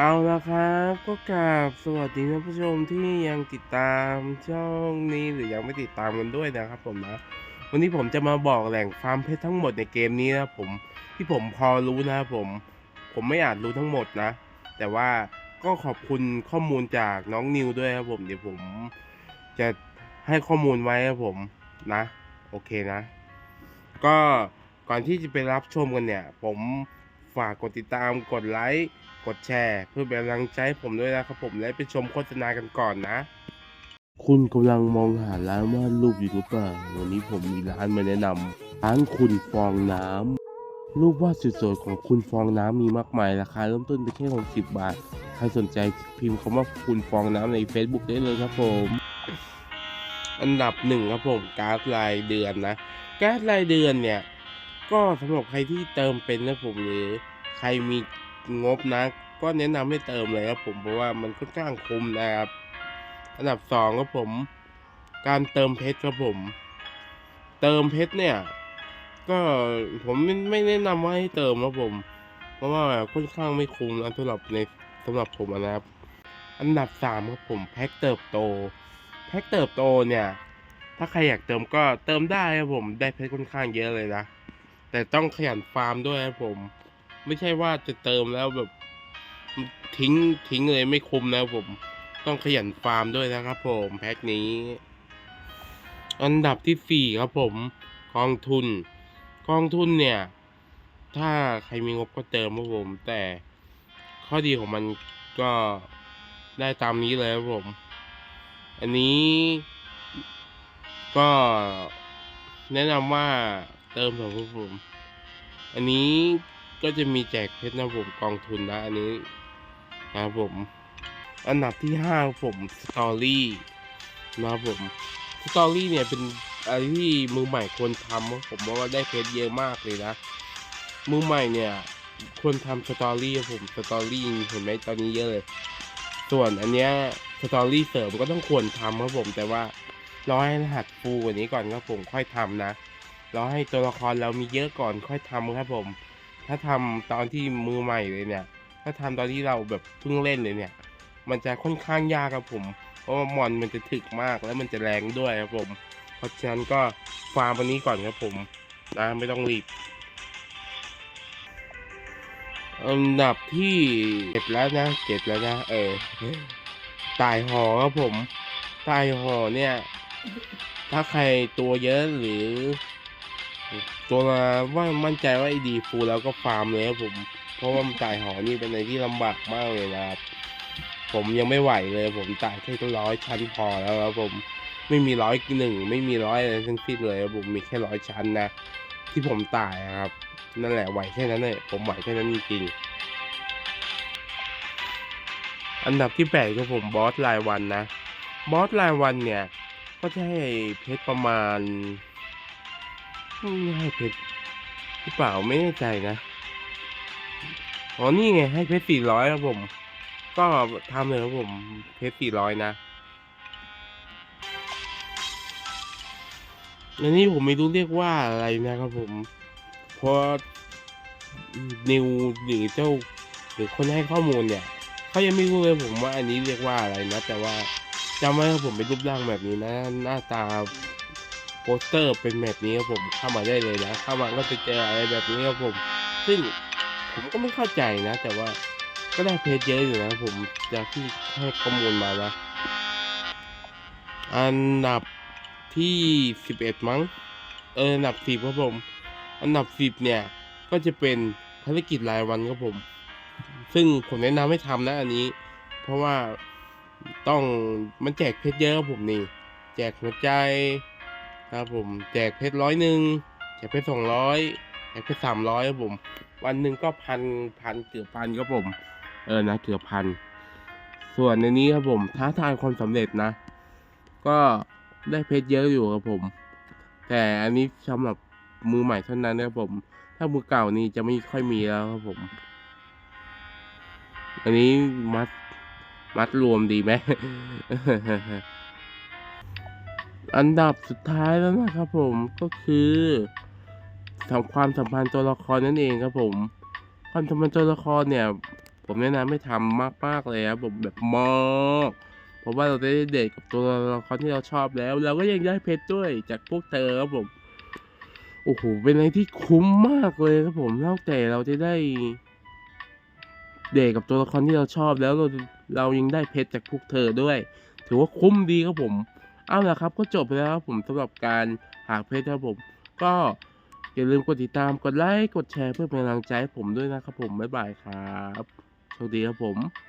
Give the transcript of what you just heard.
เอาละครับก็กราบสวัสดีท่านผู้ชมที่ยังติดตามช่องนี้หรือยังไม่ติดตามกันด้วยนะครับผมนะ วันนี้ผมจะมาบอกแหล่งฟาร์มเพชรทั้งหมดในเกมนี้นะผมที่ผมพอรู้นะผมผมไม่อาจรู้ทั้งหมดนะ แต่ว่าก็ขอบคุณข้อมูลจากน้องนิวด้วยครับผมเดี๋ยวผมจะให้ข้อมูลไว้ครับผมนะโอเคนะ ก็ก่อนที่จะไปรับชมกันเนี่ย ผมฝากกดติดตามกดไลค์ กดแชร์เพื่อเป็นกำลังใจให้ผมด้วยนะครับผมและไปชมโฆษณากันก่อนนะ คุณกำลังมองหาร้านวาดรูปอยู่หรือเปล่าวันนี้ผมมีร้านมาแนะนำร้านคุณฟองน้ำรูปวาดสวยๆของคุณฟองน้ำมีมากมายราคาเริ่มต้นไปแค่60บาท ใครสนใจพิมพ์คำว่าคุณฟองน้ำใน Facebook ได้เลยครับผม อันดับหนึ่งครับผมการ์ดรายเดือนนะการ์ดรายเดือนเนี่ย ก็สำหรับใครที่เติมเป็นนะผมหรือใครมี งบนะ ก็แนะนำให้เติมเลยครับผมเพราะว่ามันค่อนข้างคุ้มนะครับอันดับสองครับผม การเติมเพชรครับผม เติมเพชรเนี่ย ก็ผมไม่ไม่แนะนำว่าให้เติมครับผม เพราะว่าค่อนข้างไม่คุ้มนะสำหรับในสำหรับผมนะครับ อันดับสามครับผมแพ็คเติบโต แพ็คเติบโตเนี่ย ถ้าใครอยากเติมก็เติมได้ครับผม ได้เพชรค่อนข้างเยอะเลยนะแต่ต้องขยันฟาร์มด้วยครับผม ไม่ใช่ว่าจะเติมแล้วแบบทิ้งทิ้งเลยไม่คุมนะผม ต้องขยันฟาร์มด้วยนะครับผมแพ็คนี้ อันดับที่สี่ครับผม กองทุน กองทุนเนี่ย ถ้าใครมีงบก็เติมครับผม แต่ข้อดีของมันก็ได้ตามนี้เลยครับผม อันนี้ก็แนะนำว่าเติมเถอะครับผม อันนี้ ก็จะมีแจกเพชรนะผมกองทุนนะอันนี้นะผมอันดับที่ห้าผมสตอรี่นะผมสตอรี่เนี่ยเป็นอะไรที่มือใหม่ควรทำครับผมว่าได้เพชรเยอะมากเลยนะมือใหม่เนี่ยควรทำสตอรี่ครับผมสตอรี่เห็นไหมตอนนี้เยอะเลยส่วนอันเนี้ยสตอรี่เสริมก็ต้องควรทำครับผมแต่ว่ารอให้รหัสฟูกว่านี้ก่อนครับผมค่อยทำนะรอให้ตัวละครเรามีเยอะก่อนค่อยทำครับผม ถ้าทำตอนที่มือใหม่เลยเนี่ย ถ้าทำตอนที่เราแบบเพิ่งเล่นเลยเนี่ย มันจะค่อนข้างยากครับผม เพราะว่ามอนมันจะถึกมากแล้วมันจะแรงด้วยครับผม เพราะฉะนั้นก็ฟาร์มวันนี้ก่อนครับผมนะไม่ต้องรีบอันดับที่เจ็ดแล้วนะเจ็ดแล้วนะ เออตายหอครับผม ตายหอเนี่ย ถ้าใครตัวเยอะหรือ ตัวมาว่ามั่นใจว่าไอดีฟูลแล้วก็ฟาร์มเลยครับผม เพราะว่ามันตายหอนี่เป็นอะไรที่ลำบากมากเลยนะครับผมยังไม่ไหวเลย ผมตายแค่ร้อยชั้นพอแล้วครับผมไม่มีร้อยหนึ่งไม่มีร้อยอะไรทั้งสิ้นเลยครับผมมีแค่ร้อยชั้นนะที่ผมตายครับ นั่นแหละไหวแค่นั้นเลยผมไหวแค่นั้นจริงอันดับที่แปดก็ผมบอสรายวันนะบอสรายวันเนี่ยก็จะให้เพชรประมาณ ไม่ให้เพชรหรือเปล่าไม่แน่ใจนะอ๋อนี่ไงให้เพชรสี่ร้อยครับผม ก็ทำเลยครับผม เพชรสี่ร้อยนะอันนี้ผมไม่รู้เรียกว่าอะไรนะครับผม เพราะนิวหรือเจ้าหรือคนให้ข้อมูลเนี่ยเขายังไม่รู้เลยผมว่าอันนี้เรียกว่าอะไรนะ แต่ว่าจำไว้ครับผมเป็นรูปร่างแบบนี้นะ หน้าตา ปสเตอร์เป็นแบบนี้ครับผมเข้ามาได้เลยนะ เข้ามาก็จะเจออะไรแบบนี้ครับผม ซึ่งผมก็ไม่เข้าใจนะ แต่ว่าก็ได้เพจเยอะอยู่นะครับผมจากที่ให้ข้อมูลมานะอันดับที่สิบเอ็ดมั้งเอออันดับสิบครับผม อันดับสิบเนี่ย ก็จะเป็นภารกิจรายวันครับผม ซึ่งผมแนะนำให้ทำนะอันนี้ เพราะว่าต้องมันแจกเพชรเยอะครับผมนี่ แจกหัวใจ ครับผมแจกเพชรร้อยหนึ่งแจกเพชรสองร้อยแจกเพชรสามร้อยครับผม วันหนึ่งก็พันพันเกือบพันครับผม เออนะเกือบพัน ส่วนในนี้ครับผมท้าทายความสำเร็จนะ ก็ได้เพชรเยอะอยู่ครับผม แต่อันนี้สำหรับมือใหม่เท่านั้นนะครับผม ถ้ามือเก่านี่จะไม่ค่อยมีแล้วครับผม อันนี้มัดมัดรวมดีไหม อันดับสุดท้ายแล้วนะครับผมก็คือทำความสัมพันธ์ตัวละครนั่นเองครับผม ความสัมพันธ์ตัวละครเนี่ย ผมแนะนำให้ทำมากๆเลยครับผมแบบมากเพราะว่าเราได้เดทกับตัวละครที่เราชอบแล้ว เราก็ยังได้เพชรด้วยจากพวกเธอครับผมโอ้โหเป็นอะไรที่คุ้มมากเลยครับผมนอกแต่เราจะได้เดทกับตัวละครที่เราชอบแล้วเราเรายังได้เพชรจากพวกเธอด้วย ถือว่าคุ้มดีครับผม เอาละครับก็จบไปแล้วครับผมสำหรับการหากเพจครับผม ก็อย่าลืมกดติดตามกดไลค์กดแชร์เพื่อเป็นกำลังใจให้ผมด้วยนะครับผมบ๊ายบายครับโชคดีครับผม